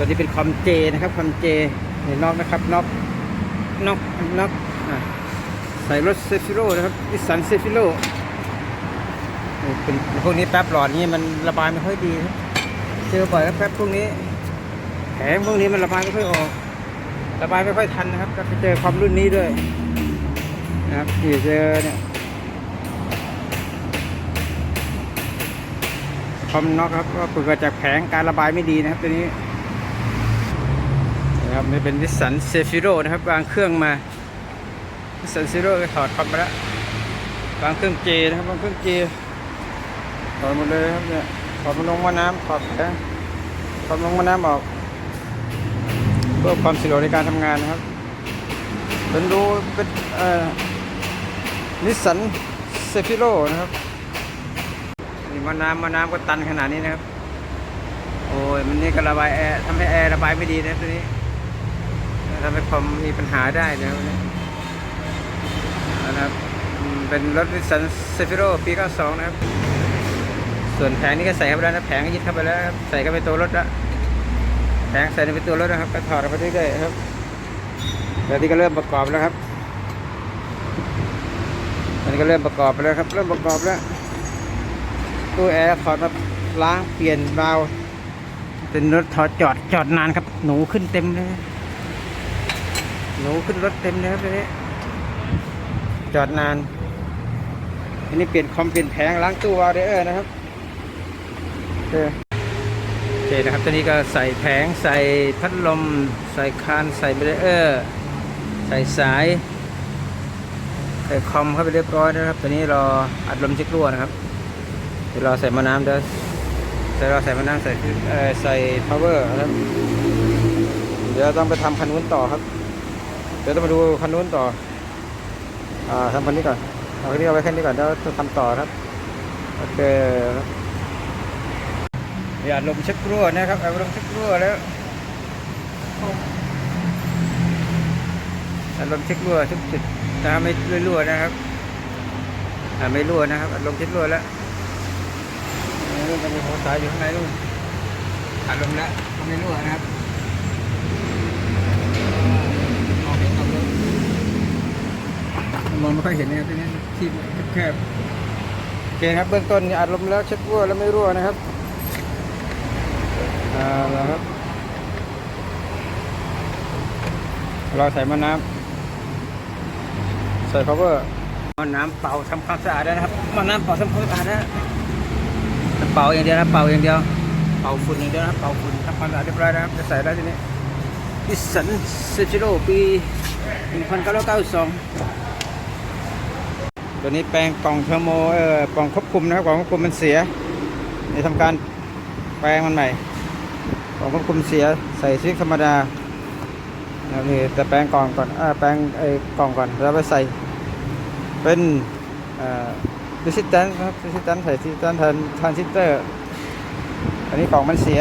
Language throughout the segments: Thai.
ตัวนี้เป็นคอมเจนะครับคอมเจนี่น็อกนะครับน็อกน็อกน็อกอใส่รถเซฟิโร่นะครับนิสสันเซฟิโร่เป็นพวกนี้แป๊บหลอดนี่มันระบายไม่ค่อยดี เจอบ่อยครับแป๊บพวกนี้แผงพวกนี้มันระบายไม่ค่อยออก ระบายไม่ค่อยทันนะครับก็ไปเจอคอมรุ่นนี้ด้วยนะครับที่เจอเนี่ยคอมน็อกครับก็เกิดจากแผงการระบายไม่ดีนะครับตัวนี้ นะครับนี่เป็นนิสสันเซฟิโรนะครับวางเครื่องมานิสสันเซฟิโรถอดคอมไปแล้ววางเครื่องเจนะครับวางเครื่องเจถอดหมดเลยครับเนี่ยถอดมาลงมาน้ำถอดแผงถอดลงมาน้ำออกเพื่อความสะดวกในการทำงานนะครับเป็นดูเป็นนิสสันเซฟิโ o นะครับนี่มาน้ำมาน้ำก็ตันขนาดนี้นะครับโอ้ยมันนี่ก็ระบายแอร์ทำให้แอร์ระบายไม่ดีนะตัวนี้ ทำให้คอมมีปัญหาได้นะครับเนี่ยนะครับเป็นรถนิสสันเซฟิโ o ปี 92 นะครับ ส่วนแผงนี้ก็ใส่เข้าไปแล้วนะแผงก็ยึดเข้าไปแล้วครับใส่เข้าไปตัวรถแล้วแผงใส่ในเป็นตัวรถนะครับก็ถอดออกไปเรื่อยๆครับแล้วที่ก็เริ่มประกอบแล้วครับตอนนี้ก็เริ่มประกอบไปแล้วครับ เริ่มประกอบแล้วตู้แอร์ถอดมาล้างเปลี่ยนวาลเป็นรถถอดจอดจอดนานครับ หนูขึ้นเต็มเลย หนูขึ้นรถเต็มเลยครับทีนี้จอดนานอันนี้เปลี่ยนคอมเปลี่ยนแผงล้างตู้วาล์วเดอร์นะครับโอเคโอนะครับตอนนี้ก็ใส่แผงใส่พัดลม ใส่คานใส่เบรเออร์ใส่สายใส่คอมเข้าไปเรียบร้อยนะครับตอนนี้รออัดลมช็ครั่วนะครับเดี๋ยวรอใส่มะน้ำเดี๋ยวใส่รอใส่มะน้ำใส่ใส่ power นะครับเดี๋ยวต้องไปทำคันนู้นต่อครับ เดี๋ยวต้องมาดูคันนู้นต่อ อ่าทำคันนี้ก่อนเอาคันนี้เอาไว้แค่นี้ก่อนแล้วทำต่อครับ โอเคอย่าลมเช็ครั่วนะครับเอาลมเช็ครั่วแล้วอารมณ์เช็ครั่วทุกจุดถ้าไม่รั่วนะครับอ่าไม่รั่วนะครับอารมณ์เช็ครั่วแล้วนู่นมีหัวสายอยู่ข้างในนู่นอารมณ์แล้วไม่รั่วนะครับมองเห็นตรงนู้น มองไม่ค่อยเห็นนะครับที่นี่ที่แคบๆโอเคครับเบื้องต้นอัดลมแล้วเช็ครั่วแล้วไม่รั่วนะครับอ่าแล้วครับเราใส่มะน้ำใส่ power มะน้ำเป่าทำความสะอาดได้นะครับมะน้ำเป่าทำความสะอาดนะเป่าอย่างเดียวนะเป่าอย่างเดียวเป่าฝุ่นอย่างเดียวนะเป่าฝุ่นทำความสะอาดเรียบร้อยนะครับจะใส่ได้ทีนี้ดิสันเซจิโร่ปี1992 ตัวนี้แปลงกล่องเทอร์โมเอ่อกล่องควบคุมนะครับกล่องควบคุมมันเสียในทำการแปลงมันใหม่กล่องควบคุมเสียใส่ซิกธรรมดานะครับนี่แต่แปลงกล่องก่อนอ่าแปลงไอ้กล่องก่อนแล้วไปใส่เป็นอ่าดิสิตันครับดิสิตันใส่ดิสิตันทันทรานซิสเตอร์อันนี้กล่องมันเสีย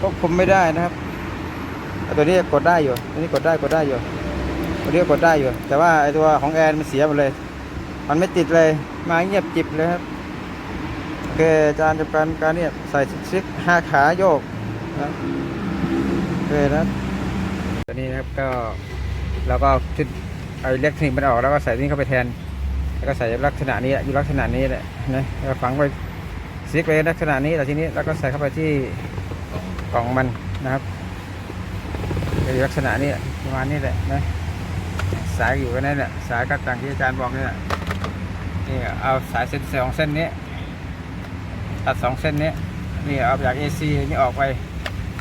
ควบคุมไม่ได้นะครับตัวนี้กดได้อยู่ตัวนี้กดได้กดได้อยู่ตัวนี้ก็กดได้อยู่ แต่ว่าไอ้ตัวของแอนมันเสียหมดเลย มันไม่ติดเลย มาเงียบจิบเลยครับ โอเคอาจารย์จะการการเนี่ยใส่ซิกห้าขาโยกนะโอเคนะตัวนี้นะครับก็เราก็ชุดไอเล็กทนิกมันออกแล้วก็ใส่นี่เข้าไปแทน แล้วก็ใส่ลักษณะนี้อยู่ลักษณะนี้แหละนะแล้วฝังไว้ซิกไว้ลักษณะนี้แต่ทีนี้แล้วก็ใส่เข้าไปที่กล่องมันนะครับเป็นลักษณะนี้ประมาณนี้แหละนะสายอยู่กันนั่นแหละสายก็ต่างที่อาจารย์บอกนี่แหละ นี่เอาสายเส้นสองเส้นนี้ ตัดสองเส้นนี้ นี่เอาจาก AC นี่ออกไป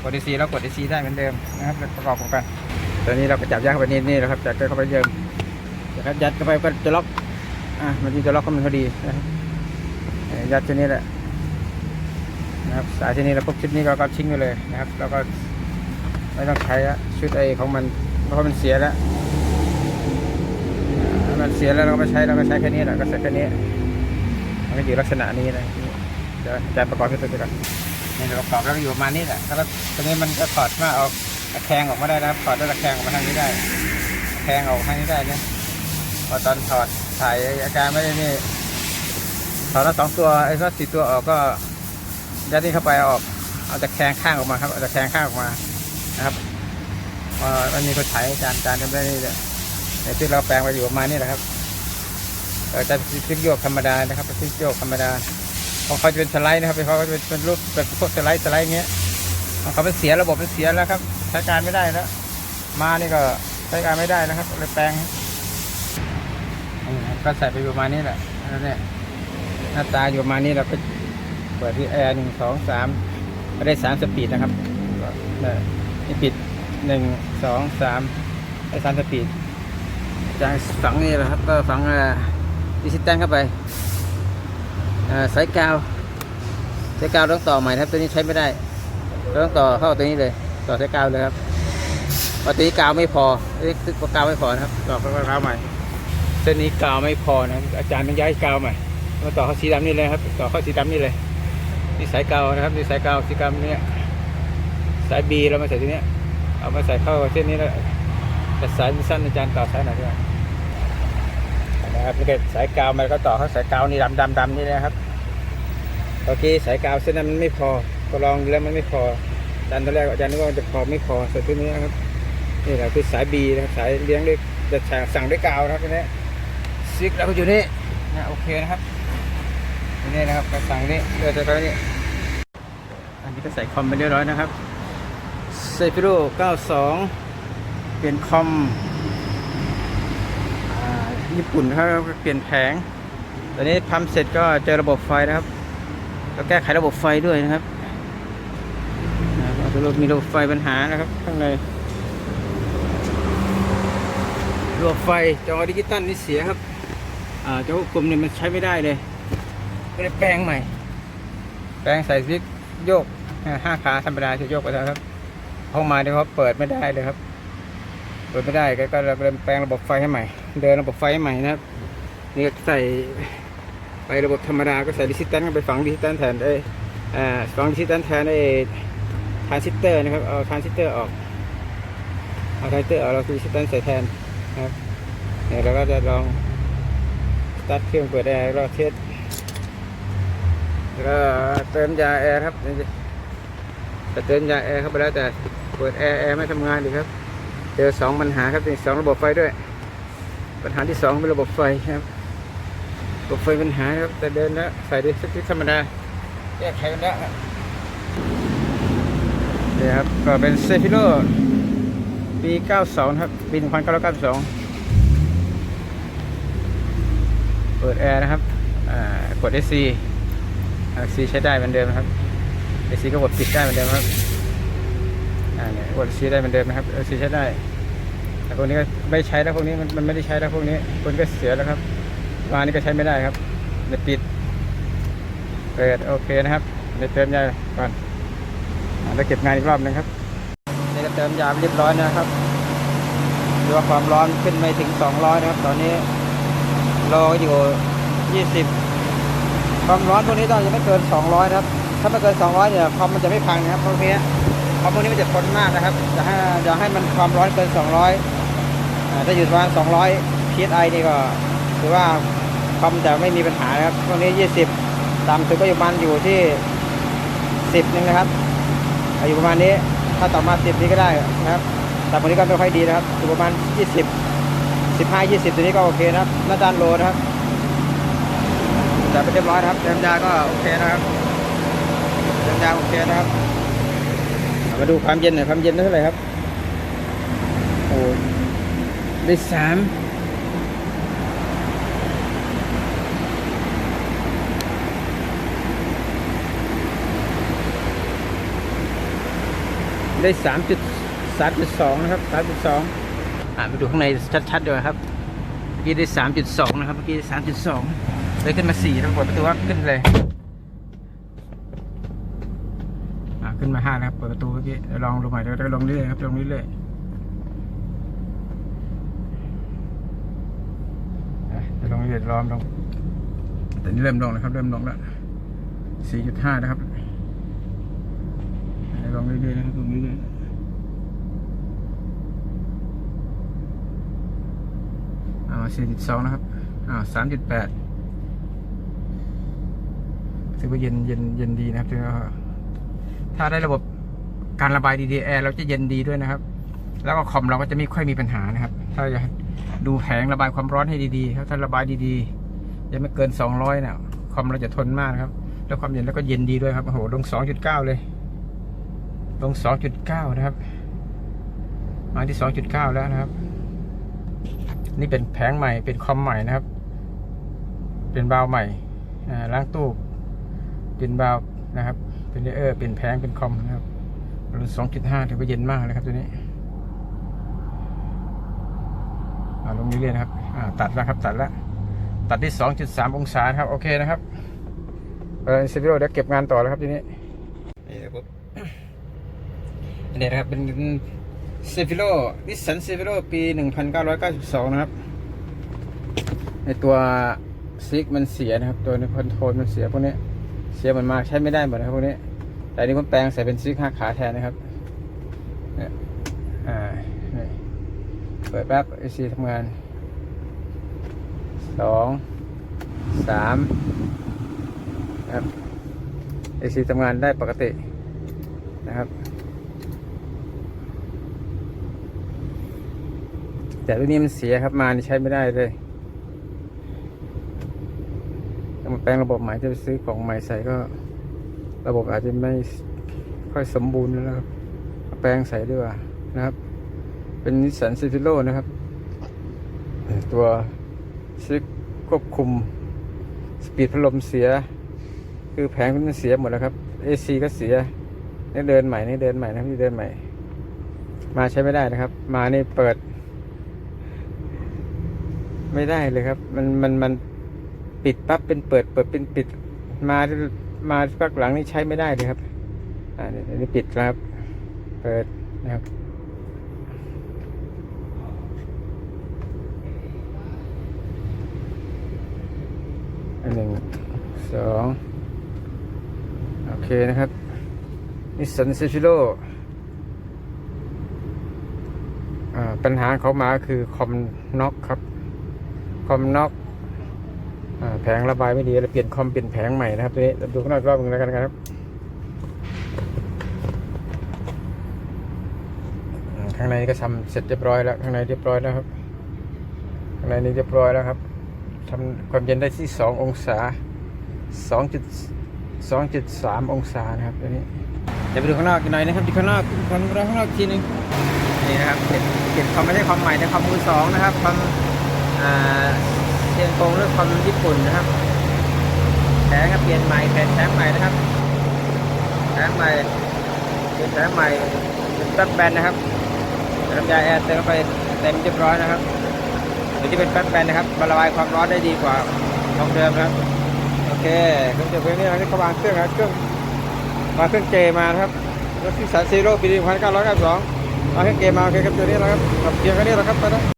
กด AC แล้วกด AC ได้เหมือนเดิมนะครับประกอบกันตอนนี้เราก็จับยัดเข้าไปนี่นี่นะครับจับเข้าไปเดิมนะครับยัดเข้าไปก็จะล็อกอะมันจะล็อกก็มันพอดีนะครับยัดชนี้แหละนะครับสายชนี้เราพวกชุดนี้เราก็ทิ้งไปเลยนะครับ แล้วก็ไม่ต้องใช้ละชุดไอของมันเพราะมันเสียแล้ว มันเสียแล้วเราก็ไม่ใช้เราก็ใช้แค่นี้แหละก็ใส่แค่นี้มันก็อยู่ลักษณะนี้เลยเดี๋ยวอาจารย์ประกอบให้ตัวไปก่อนนี่เราประกอบแล้วก็อยู่ประมาณนี้แหละแล้วตัวนี้มันก็ถอดมาเอาตะแคงออกมาได้นะครับถอดด้ตะแคงออกมาทางนี้ได้แคงออกทางนี้ได้เนี่ยพอตอนถอดถ่ายอาการไม่ได้นี่ถอดแล้วสองตัวไอ้ก็สี่ตัวออกก็ยัดนี่เข้าไปออกเอาตะแคงข้างออกมาครับเอาตะแคงข้างออกมานะครับพอมันมีคนถ่ายจานจานจะไม่ได้เลย ในที่เราแปลงไปอยู่ประมาณนี้แหละครับเออจะพลิกโยกธรรมดานะครับพลิกโยกธรรมดาของเขาจะเป็นสไลด์นะครับเขาจะเป็นรูปเป็นพวกสไลด์สไลด์อย่างเงี้ยของเขาเป็นเสียระบบเป็นเสียแล้วครับใช้การไม่ได้แล้ว มานี่ก็ใช้การไม่ได้นะครับเลยแปลงก็ใส่ไปประมาณนี้แหละแล้วเนี่ยหน้าตาอยู่ประมาณนี้เราก็เปิดที่แอร์หนึ่งสองสามก็ได้สามสปีดนะครับนี่ปิดหนึ่งสองสามได้สามสปีด จากฝังนี่แหละครับก็ฝังดิจิตอลเข้าไปอ่าสายกาวสายกาวต้องต่อใหม่นะครับตัวนี้ใช้ไม่ได้ต้องต่อเข้าตัวนี้เลย ต่อสายกาวเลยครับปกติกาวไม่พอเอ้ยคือกาวไม่พอนะครับ ต่อก็กาวใหม่เส้นนี้กาวไม่พอนะครับอาจารย์ต้องย้ายกาวใหม่มาต่อเข้าสีดำนี่เลยครับ ต่อเข้าสีดำนี่เลยนี่สายกาวนะครับนี่สายกาวสีดำเนี่ยสายบีเรามาใส่ที่เนี้ยเอามาใส่เข้าเส้นนี้แล้วแต่สายมันสั้นอาจารย์ต่อสายไหนด้วย นะครับนี่ก็สายกาวมันก็ต่อเข้าสายกาวนี่ดำดำดำนี่นะครับโอเคสายกาวเส้นนั้นมันไม่พอก็ลองดูแล้วมันไม่พออาจารย์ตอนแรกอาจารย์นึกว่าจะพอไม่พอใส่ที่นี้นะครับนี่แหละคือสายบีนะครับสายเลี้ยงด้วยจะสั่งด้วยกาวนะครับทีนี้ซิกแล้วก็อยู่นี่นะโอเคนะครับทีนี่นะครับก็สั่งนี่เลือกจะไปนี่อันนี้ก็ใส่คอมไปเรียบร้อยนะครับเซฟิโร่92 เปลี่ยนคอม ญี่ปุ่นเขาเปลี่ยนแผงตอนนี้ทำเสร็จก็เจอระบบไฟนะครับก็แก้ไขระบบไฟด้วยนะครับรับมีระบบไฟปัญหานะครับ ข้างในระบบไฟจอดิจิตอลนี่เสียครับอ่าจอควบคุมเนี่ยมันใช้ไม่ได้เลยก็เลยแปลงใหม่ แปลงใส่สวิตช์โยกห้าขาธรรมดาจะโยกไปแล้วครับห้องมาเนี่ยเขาเปิดไม่ได้เลยครับ เปิดไม่ได้ก็ก็เลยแปลงระบบไฟให้ใหม่ เดินระบบไฟให้ใหม่นะครับ นี่ก็ใส่ไประบบธรรมดาก็ใส่ดิจิตอลก็ไปฝังดิจิตอลแทนไอ้อ่าฝังดิจิตอลแทนไอ้ทรานซิสเตอร์นะครับ เอาทรานซิสเตอร์ออก เอาทรานซิสเตอร์ออกเราดิจิตอลใส่แทนครับเนี่ยเราก็จะลองตาร์ทเครื่องเปิดแอร์เราเทสแล้วก็เติมยาแอร์ครับจะเติมยาแอร์เข้าไปแล้วแต่เปิดแอร์แอร์ไม่ทำงานดีครับ เจอสองปัญหาครับนี่สองระบบไฟด้วย ปัญหาที่สองเป็นระบบไฟครับระบบไฟปัญหาครับแต่เดินแล้วใส่ได้สักทีธรรมดาแก้ไขกันแล้วครับนี่ครับก็เป็นเซฟิโลปี 92 ครับ ปี 1992 เปิดแอร์นะครับอ่ากด AC AC ใช้ได้เหมือนเดิมครับ AC ก็กดปิดได้เหมือนเดิมครับ อ่าเนี่ยกด AC ได้เหมือนเดิมนะครับ AC ใช้ได้ แต่พวกนี้ก็ไม่ใช้แล้วพวกนี้มันมันไม่ได้ใช้แล้วพวกนี้คนก็เสียแล้วครับวางนี้ก็ใช้ไม่ได้ครับเดี๋ยวปิด เปิดโอเคนะครับเดี๋ยวเติมยาก่อนแล้วเก็บงานอีกรอบหนึงครับนี่ก็เติมยาเรียบร้อยนะครับดูว่าความร้อนขึ้นไปถึง 200 นะครับ ตอนนี้รออยู่ 20 ความร้อนพวกนี้ต้องยังไม่เกิน 200 นะครับ ถ้าไม่เกิน 200 เนี่ยคอมมันจะไม่พังนะครับพวกนี้ คอมพวกนี้มันจะทนมากนะครับจะให้จะให้มันความร้อนเกิน 200อ่าถ้าอยู่ประมาณ200 psi นี่ก็ถือว่าคอมจะไม่มีปัญหานะครับพวกนี้ 20ต่ำสุดก็อยู่ประมาณอยู่ที่ 10นึงนะครับอยู่ประมาณนี้ถ้าต่อมาสิบนี้ก็ได้นะครับ แต่วันนี้ก็ไม่ค่อยดีนะครับอยู่ประมาณยี่สิบสิบห้ายี่สิบตัวนี้ก็โอเคนะครับหน้าด้านโลนะครับจัดไปเรียบร้อยครับเติมยาก็โอเคนะครับเติมยาโอเคนะครับ มาดูความเย็นหน่อยความเย็นได้เท่าไหร่ครับ โอ้ได้สามได้สามจุดสามจุดสองนะครับสามจุดสองอ่าไปดูข้างในชัดๆด้วยครับเมื่อกี้ได้สามจุดสองนะครับเมื่อกี้สามจุดสองเลยขึ้นมาสี่แล้วเปิดประตูว่าขึ้นเลยอ่า ขึ้นมาห้านะครับ เปิดประตูเมื่อกี้ลองลงใหม่เดี๋ยวลงเรื่อยครับลงเรื่อยอะเดี๋ยวลงเรื่อยๆลองลงแต่นี่เริ่มลงแล้วครับ เริ่มลงแล้วสี่จุดห้านะครับลองเรื่อยๆนะครับลงเรื่อยๆอ่าสี่จุดสองนะครับ อ่าสามจุดแปดถือว่าเย็น เย็น เย็นดีนะครับถือว่า ถ้าได้ระบบการระบายดีๆแอร์เราจะเย็นดีด้วยนะครับ แล้วก็คอมเราก็จะไม่ค่อยมีปัญหานะครับ ถ้าจะดูแผงระบายความร้อนให้ดีๆครับถ้าระบายดีๆยังไม่เกิน 200เนี่ยคอมเราจะทนมากนะครับ แล้วความเย็นแล้วก็เย็นดีด้วยครับโอ้โหลง 2.9 เลย ลง 2.9 นะครับ มาที่ 2.9 แล้วนะครับ นี่เป็นแผงใหม่เป็นคอมใหม่นะครับ เป็นบาวใหม่ล้างตู้เป็นบาวนะครับ เป็นเออเป็นแผงเป็นคอมนะครับรุ่น2.5ถือว่าเย็นมากเลยครับตัวนี้อ่าลงเรื่อยๆนะครับอ่าตัดแล้วครับตัดแล้วตัดที่2.3องศาครับโอเคนะครับเออเซฟิโรเดี๋ยวเก็บงานต่อแล้วครับทีนี้นี่นะครับอันนี้นะครับเป็นเซฟิโลนิสสันเซฟิโลปี1992นะครับในตัวซิกมันเสียนะครับ ตัวในคอนโทรลมันเสียพวกนี้เสียมันมาใช้ไม่ได้หมดนะครับพวกนี้ แต่อันนี้ผมแปลงใส่เป็นซิกห้าขาแทนนะครับเนี่ยอ่านี่เปิดแป๊บไอซีทำงานสองสามครับไอซีทำงานได้ปกตินะครับแต่ตัวนี้มันเสียครับมานี่ใช้ไม่ได้เลยต้องมาแปลงระบบใหม่จะไปซื้อของใหม่ใส่ก็ ระบบอาจจะไม่ค่อยสมบูรณ์แล้วนะครับ แปลงใส่ดีกว่านะครับ เป็นนิสสันซิฟิโลนะครับ ตัวซิกควบคุม สปีดพัดลมเสีย คือแผงมันเสียหมดแล้วครับ AC ก็เสียนี่เดินใหม่นี่เดินใหม่นะครับนี่เดินใหม่ มาใช้ไม่ได้นะครับ มานี่เปิด ไม่ได้เลยครับ มันมันมันปิดปั๊บเป็นเปิด เปิดเป็นปิดมา มาพักหลังนี่ใช้ไม่ได้เลยครับ อ่านี่อันนี้ปิดครับ เปิดนะครับอันหนึ่งสองโอเคนะครับนิสสันเซฟิโลปัญหาเขามาคือคอมน็อกครับ คอมน็อก แผงระบายไม่ดีเราเปลี่ยนคอมเปลี่ยนแผงใหม่นะครับตัวนี้เราดูข้างนอกรอบหนึงแล้วกันนะครับข้างในก็ทำเสร็จเรียบร้อยแล้วข้างในเรียบร้อยแล้วครับข้างในนี้เรียบร้อยแล้วครับทำความเย็นได้ที่สององศาสองจุดสองจุดสามองศานะครับตัวนี้เดี๋ยวไปดูข้างนอกกันหน่อยนะครับดูข้างนอกข้างนอกข้างนอกทีนึงนี่นะครับเปลี่ยนเปลี่ยนคอมไม่ใช่คอมใหม่นะคอมมือสองนะครับคอมอ่า เชียงกงหรือคอมญี่ปุ่นนะครับแผงก็เปลี่ยนใหม่แผงแผงใหม่นะครับแผงใหม่เปลี่ยนแผงใหม่เป็นแป๊บแบนนะครับน้ำยาแอร์เติมเข้าไปเต็มเรียบร้อยนะครับเดี๋ยที่เป็นแป๊บแบนนะครับระบายความร้อนได้ดีกว่าของเดิมนะครับโอเคเครื่องจบเพลงนี้เราที่เขาวางเครื่องนะครับเครื่องมาเครื่องเจมานะครับรถที่สายซีโร่ปี1992มาเครื่องเกมมาโอเคครับตัวนี้แล้วครับขับเพียงแค่นี้แล้วครับไปแล้ว